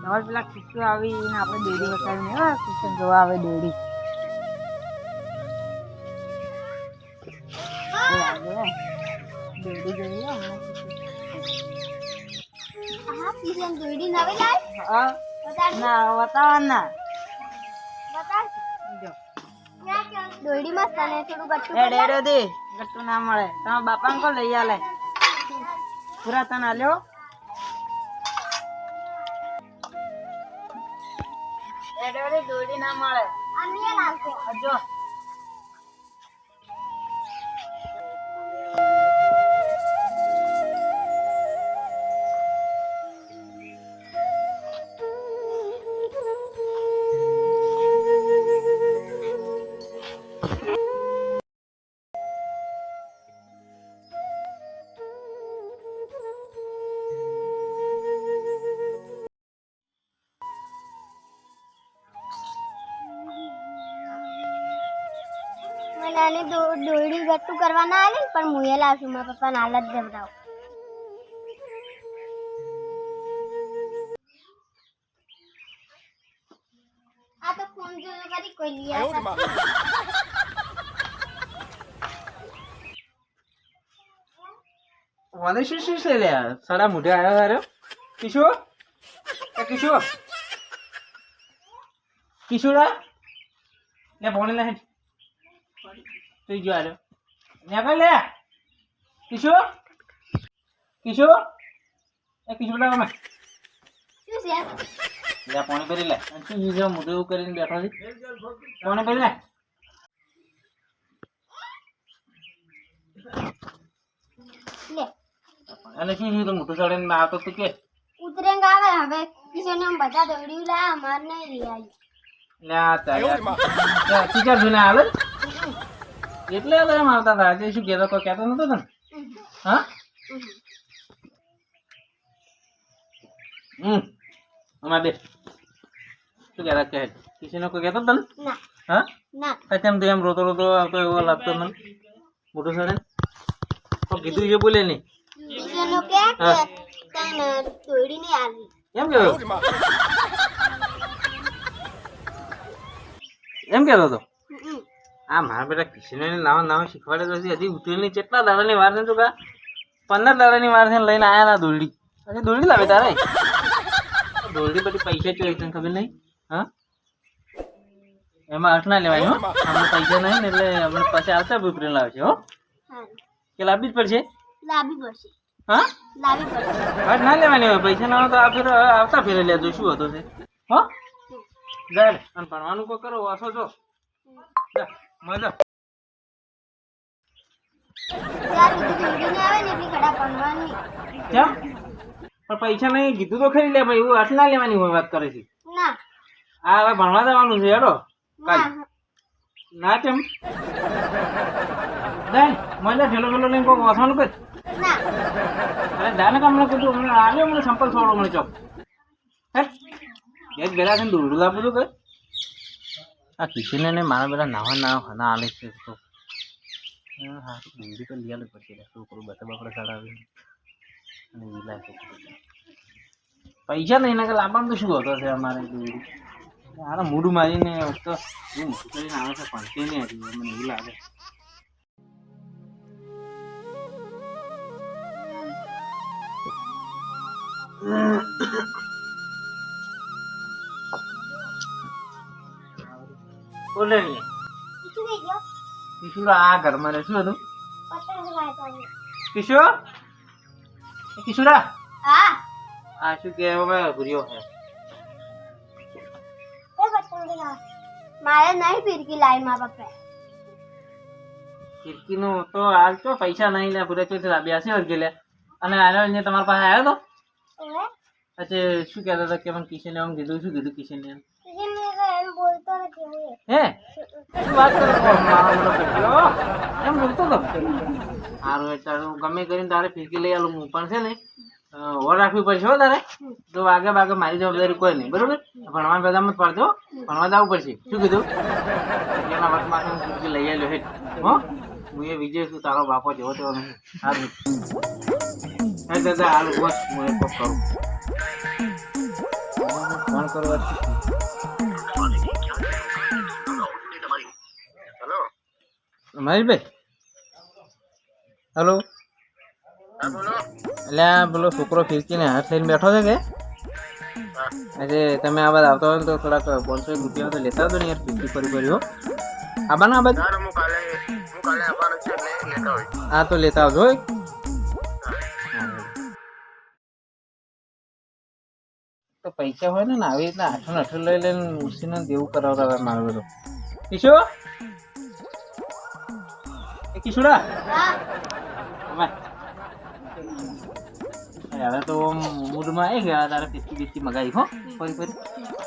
તમારે પેલા કિસ્સો આવીને આપણે દોરી બતાવીને એવા કિસ્સો જોવા આવે દોરી દોરી જોઈએ હા પીઝન દોરી ના દોડી મસ્ત અને થોડું ગટ્ટુ એ ડેડો દે ગટ્ટુ ના મળે. તમારા બાપાને કો લઈ આલે. પૂરા તને આલ્યો? એ ડેડો દોડી ના મળે. અન્ય લાવશે જો મને આને દો- દોરડી ગટ્ટું કરવા ના આલે પણ હું એ લાવશું. મારા પપ્પાને હાલ જ જવડાવું આ તો ફોન જોયો કરી કોઈ લઈ. મને શું શું છે લ્યા સારા મોઢે આવ્યો તારે કિશો એ કિશો કિશોરા? લે ફોન લે તું જો આલ્યો ને કઈ લે? કિશો? કિશો? એ કિશો બેટા અમે શું છે? લે પાણી ભરી લે. શું બીજો મોઢું એવું કરીને બેઠો છે. પાણી ભરી લે. લે. અને શું શું તો મોટું ચડીને આવતો તું કે. ઉતરેંગ આવે હવે કિશોરને આમ બધા દોડ્યું લાયા અમાર નહીં લે આ તારે. ટીચર જોઈને આવે એટલે તો એમ આવતા હતા. આજે શું કહેતો કોઈ કહેતો નતો તને? હા? હમ. અમાર બે. શું કહેતા કહે. કિસીને કોઈ કહેતો તને? ના. હા? ના. આ કેમ તું એમ રોતો રોતો આવતો એવો લાગતો મને. મોટું સડે તો કીધું એ બોલે નહીં. કિશોરનો કે હા. કે તને દોડી નહીં આવી. એમ કહેતો? એમ કહેતો હતો હમ. આ મારા બેટા કિશનને નાવા નાવા શીખવાડે તો હજી. ઉતરેલી ઉતરીને કેટલા દાડાની વાર છે તું કા? પંદર દાડાની વાર છે લઈને આયા ના દોરડી. હજી દોરડી લાવે તારે? દોરડી બધી પૈસા ચોરી તને ખબર નહીં? હા? એમાં અર્થ ના લેવાય હો. અમને પૈસા નહીં ને એટલે અમને પછી આવતા લાવે લાવશે હો. કે લાવવી જ પડશે? લાવવી પડશે. હા? લાવવી પડશે. અર્થ ના લેવાની હોય પૈસા ના તો આ ફેર આવતા ફેરે લેજો શું હતું છે હો? અને ભણવાનું કોઈ કરો વાસો છો. જા. મજા દોડી ને પણ પૈસા નહીં કીધું તો ખરી લે ભાઈ એવું આટલી લેવાની હોય વાત કરે છે. ના. આ હવે ભણવા જવાનું છે હેડો. ના. ના કેમ? દાન મને ફેલો ફેલો લઈને કોઈ વાસવાનું કર અરે દાન કામ મને કીધું હમણાં આવ્યો મને સંપલ છોડો મને ચોપ હે? એક છે દોરડું લાવું બધું કર આ કિશને ને મારા બેડા નાવા ના ના આલે છે તો. હા દોરડી તો લઈ આલવી પડશે શું કરું બધા બાપડા ચડાવી અને છે પૈસા નહીં ના લાવવાનું તો શું હતો છે અમારે આને મૂડું મારીને તો આવે છે, પણ નહીં મને એવું લાગે. બોલે કિશોર આ ઘરમાં રહે શું હતું કિશોર કિશોરા હા. આ શું કે હવે ભૂર્યો હે મારે નહીં ફિરકી લાવી મારા પપ્પાએ ખિડકીનું તો હાલ તો પૈસા નહીં લે પૂરે ચોથી લાવ્યા છે વર્ગે લે અને આનો ને તમારા પાસે આવ્યો તો? પછી શું કહેતો હતો કે મને કિશને એમ કીધું શું કીધું કિશને એમ પછી મેં કહ્યું, એમ બોલતો નથી હું? વાત કરો હું ગમે કરીને તારે ફીકી લઈ આલું, હું પણ છે ને ઓર રાખવી પડશે હો તારે. તો વાગે વાગે મારી જવાબદારી કોઈ નહીં, બરોબર? ભણવા બધા મત પડતો ભણવા જવું પડશે. શું કીધું? એના વર્ષમાં હું ફીકી લઈ આવ્યો હેઠ. હો? હું એ વિજય છું, તારો બાપો જેવો તેવો નહીં. સારું હે દાદા હાલ બસ હું એ કોક કરું. કરવા મહેશભાઈ હલો એટલે આ પેલો છોકરો ફિરકીને હાથ લઈને બેઠો છે કે? આજે તમે આ આવતા હોય તો થોડાક પાંચસો રૂપિયા તો લેતા હતો ને યાર ફિરકી ફરી ફરી હો. આબાના આ હા, તો લેતા આવજો તો પૈસા હોય ને આવી રીતના આઠો ને આઠો લઈ લઈને ઉસીને દેવું કરાવતા મારું બધું એ કિશોરા? હવે તો મૂડમાં આવી ગયા તારે પીચી બિસ્કી મગાવી હો. ફરી ફરી.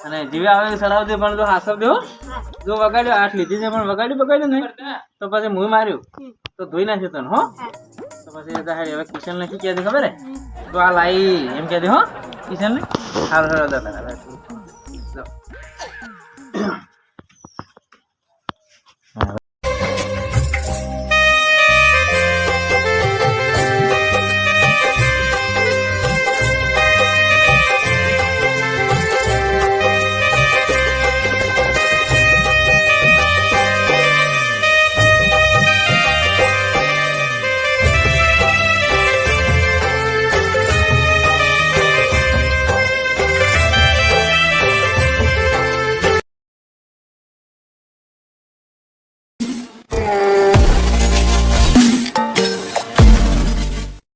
અને જીવે આવે સડાવ દે પણ જો હાસવ દે હો. જો વગાડ્યો આઠ લીધી છે પણ વગાડ્યું બગાડ્યું નહીં. તો પછી મું માર્યું? તો ધોઈ નાખ્યો તને હો. તો પછી એ હવે કિશન ને શું કહે દે ખબર હે? તો આ લાઈ એમ કહે દે હો. કિશન ને સારું સારું દાદા